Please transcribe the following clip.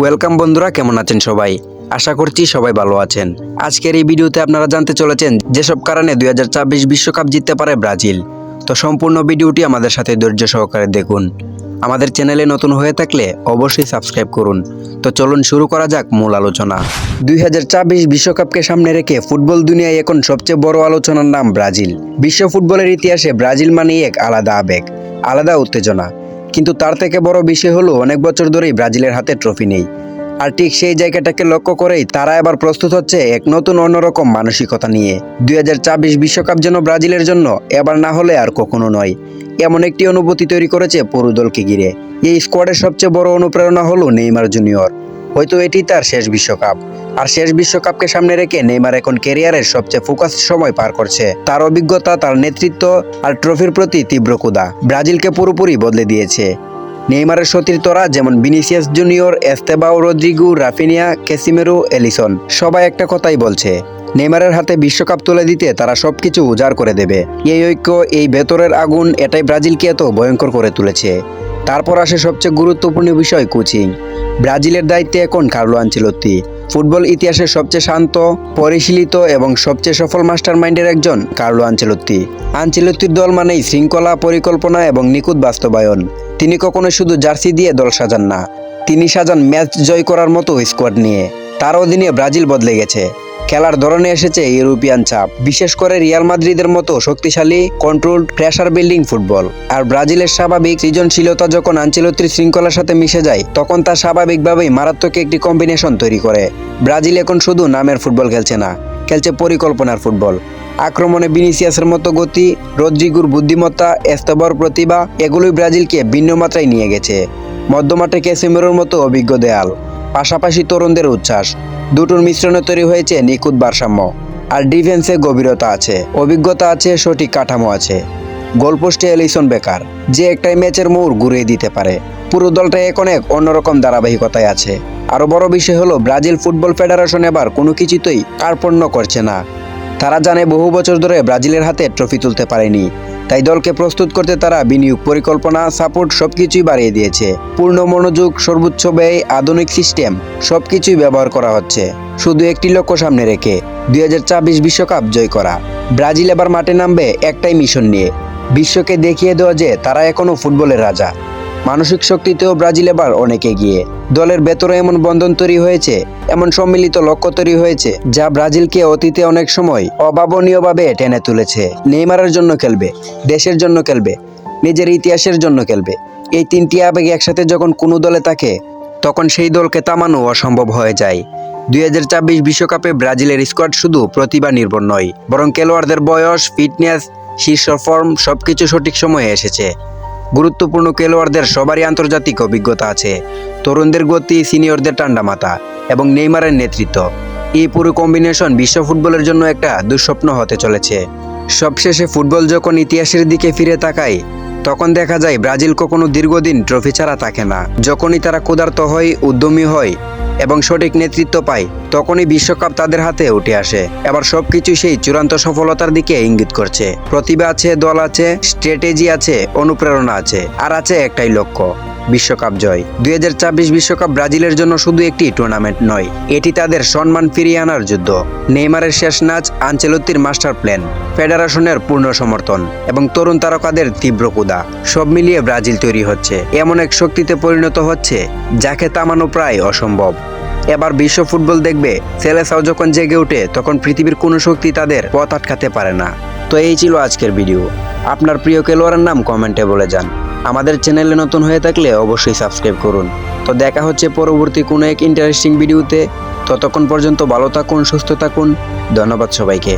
Welcome বন্ধুরা, কেমন আছেন সবাই? আশা করছি সবাই ভালো আছেন। আজকের এই ভিডিওতে আপনারা জানতে চলেছেন যেসব কারণে দুই বিশ্বকাপ জিততে পারে ব্রাজিল। তো সম্পূর্ণ ভিডিওটি আমাদের সাথে ধৈর্য সহকারে দেখুন। আমাদের চ্যানেলে নতুন হয়ে থাকলে অবশ্যই সাবস্ক্রাইব করুন। তো চলুন শুরু করা যাক মূল আলোচনা। দুই বিশ্বকাপকে সামনে রেখে ফুটবল দুনিয়ায় এখন সবচেয়ে বড় আলোচনার নাম ব্রাজিল। বিশ্ব ফুটবলের ইতিহাসে ব্রাজিল মানেই এক আলাদা আবেগ, আলাদা উত্তেজনা। কিন্তু তার থেকে বড় বিষয় হলো অনেক বছর ধরেই ব্রাজিলের হাতে ট্রফি নেই। আর ঠিক সেই জায়গাটাকে লক্ষ্য করেই তারা এবার প্রস্তুত হচ্ছে এক নতুন অন্যরকম মানসিকতা নিয়ে। দুই বিশ্বকাপ যেন ব্রাজিলের জন্য এবার না হলে আর কখনো নয়। এমন একটি অনুভূতি তৈরি করেছে পুরো দলকে ঘিরে। এই স্কোয়াডের সবচেয়ে বড় অনুপ্রেরণা হলো নেইমার জুনিয়র। হয়তো এটি তার শেষ বিশ্বকাপ। আর শেষ বিশ্বকাপকে সামনে রেখে নেইমার এখন ক্যারিয়ারের সবচেয়ে ফোকাস সময় পার করছে। তার অভিজ্ঞতা, তার নেতৃত্ব আর ট্রফির প্রতি তীব্র কুদা ব্রাজিলকে পুরোপুরি বদলে দিয়েছে। নেইমারের সতীর্থরা যেমন Vinicius Junior, Estevao Rodrygo, Raphinha, Casemiro, Alisson সবাই একটা কথাই বলছে, নেইমারের হাতে বিশ্বকাপ তুলে দিতে তারা সবকিছু উজাড় করে দেবে। এই ঐক্য, এই ভেতরের আগুন, এটাই ব্রাজিলকে এত ভয়ঙ্কর করে তুলেছে। তারপর আসে সবচেয়ে গুরুত্বপূর্ণ বিষয় কোচিং। ব্রাজিলের দায়িত্বে এখন কার্লো আঞ্চেলত্তি ফুটবল ইতিহাসের সবচেয়ে শান্ত, পরিশীলিত এবং সবচেয়ে সফল মাস্টার মাইন্ডের একজন কার্লো আঞ্চেলত্তি আঞ্চেলত্তির দল মানেই শৃঙ্খলা, পরিকল্পনা এবং নিখুঁত বাস্তবায়ন। তিনি কখনো শুধু জার্সি দিয়ে দল সাজান না, তিনি সাজান ম্যাচ জয় করার মতো স্কোয়াড নিয়ে। তার অধীনে ব্রাজিল বদলে গেছে। খেলার ধরনে এসেছে ইউরোপিয়ান চাপ। বিশেষ করে রিয়াল মাদ্রিদের মতো শক্তিশালী কন্ট্রোল প্রেসার বিল্ডিং ফুটবল। আর ব্রাজিলের স্বাভাবিক সৃজনশীলতা যখন আঞ্চলত্রির শৃঙ্খলার সাথে মিশে যায়, তখন তা স্বাভাবিকভাবেই মারাত্মক একটি কম্বিনেশন তৈরি করে। ব্রাজিল এখন শুধু নামের ফুটবল খেলছে না, খেলছে পরিকল্পনার ফুটবল। আক্রমণে বিনিসিয়াসের মতো গতি, রদ্রিগুর বুদ্ধিমত্তা, এস্তবর প্রতিভা, এগুলোই ব্রাজিলকে ভিন্ন মাত্রায় নিয়ে গেছে। মধ্যমাঠে ক্যাসিমেরোর মতো অভিজ্ঞ দেয়াল, পাশাপাশি তরুণদের উচ্ছ্বাস। দুটোর মিশ্রণে তৈরি হয়েছে নিখুঁত ভারসাম্য। আর ডিফেন্সে গভীরতা আছে, অভিজ্ঞতা আছে, সঠিক কাঠামো আছে। গোলপোস্টে এলিসন বেকার, যে একটাই ম্যাচের মোড় ঘুরিয়ে দিতে পারে। পুরো দলটা এখন এক অন্যরকম ধারাবাহিকতায় আছে। আরও বড় বিষয় হলো, ব্রাজিল ফুটবল ফেডারেশন এবার কোনো কিছুতেই কার্পণ্য করছে না। তারা জানে বহু বছর ধরে ব্রাজিলের হাতে ট্রফি তুলতে পারেনি। তাই দলকে প্রস্তুত করতে তারা বিনিয়োগ পরিকল্পনা, সাপোর্ট সবকিছুই বাড়িয়ে দিয়েছে। পূর্ণ মনোযোগ, সর্বোচ্চ ব্যয়, আধুনিক সিস্টেম, সবকিছুই ব্যবহার করা হচ্ছে। শুধু একটি লক্ষ্য সামনে রেখে, দুই বিশ্বকাপ জয় করা। ব্রাজিল এবার মাঠে নামবে একটাই মিশন নিয়ে। বিশ্বকে দেখিয়ে দেওয়া যে তারা এখনও ফুটবলের রাজা। মানসিক শক্তিতেও ব্রাজিল এবার অনেক এগিয়ে। দলের ভেতরে এমন বন্ধন তৈরি হয়েছে, এমন সম্মিলিত লক্ষ্য তৈরি হয়েছে, যা ব্রাজিলকে অতীতে অনেক সময় অভাবনীয়ভাবে টেনে তুলেছে। নেইমারের জন্য খেলবে, দেশের জন্য খেলবে, নিজের ইতিহাসের জন্য খেলবে। এই তিনটি আবেগ একসাথে যখন কোনো দলে থাকে, তখন সেই দলকে তামানো অসম্ভব হয়ে যায়। দুই বিশ্বকাপে ব্রাজিলের স্কোয়াড শুধু প্রতিভা নির্ভর নয়, বরং খেলোয়াড়দের বয়স, ফিটনেস, শীর্ষ ফর্ম সবকিছু সঠিক সময়ে এসেছে। গুরুত্বপূর্ণ খেলোয়াড়দের সবারই আন্তর্জাতিক অভিজ্ঞতা আছে। তরুণদের গতি, সিনিয়রদের ঠান্ডা মাথা এবং নেইমারের নেতৃত্ব। এই পুরো কম্বিনেশন বিশ্ব ফুটবলের জন্য একটা দুঃস্বপ্ন হতে চলেছে। সবশেষে ফুটবল যখন ইতিহাসের দিকে ফিরে তাকায়, তখন দেখা যায় ব্রাজিল কখনো দীর্ঘদিন ট্রফি ছাড়া থাকে না। যখনই তারা ক্ষুধার্ত হয়, উদ্যমী হয় এবং সঠিক নেতৃত্ব পায়, তখনই বিশ্বকাপ তাদের হাতে উঠে আসে। এবার সবকিছু সেই চূড়ান্ত সফলতার দিকে ইঙ্গিত করছে। প্রতিভা আছে, দল আছে, স্ট্র্যাটেজি আছে, অনুপ্রেরণা আছে, আর আছে একটাই লক্ষ্য। বিশ্বকাপ জয়। দুই বিশ্বকাপ ব্রাজিলের জন্য শুধু একটি টুর্নামেন্ট নয়, এটি তাদের সম্মান ফিরিয়ে আনার যুদ্ধ। নেইমারের শেষ নাচ আঞ্চলত্তির মাস্টার প্ল্যান, ফেডারেশনের পূর্ণ সমর্থন এবং তরুণ তারকাদের তীব্র কুদা সব মিলিয়ে ব্রাজিল তৈরি হচ্ছে। এমন এক শক্তিতে পরিণত হচ্ছে, যাকে তামানো প্রায় অসম্ভব। এবার বিশ্ব ফুটবল দেখবে, সেলেসাও যখন জেগে ওঠে তখন পৃথিবীর কোনো শক্তি তাদের পথ আটকাতে পারে না। তো এই ছিল আজকের ভিডিও। আপনার প্রিয় খেলোয়াড়ের নাম কমেন্টে বলে যান। আমাদের চ্যানেলে নতুন হয়ে থাকলে অবশ্যই সাবস্ক্রাইব করুন। তো দেখা হচ্ছে পরবর্তী কোনো এক ইন্টারেস্টিং ভিডিওতে ততক্ষণ পর্যন্ত ভালো থাকুন, সুস্থ থাকুন। ধন্যবাদ সবাইকে।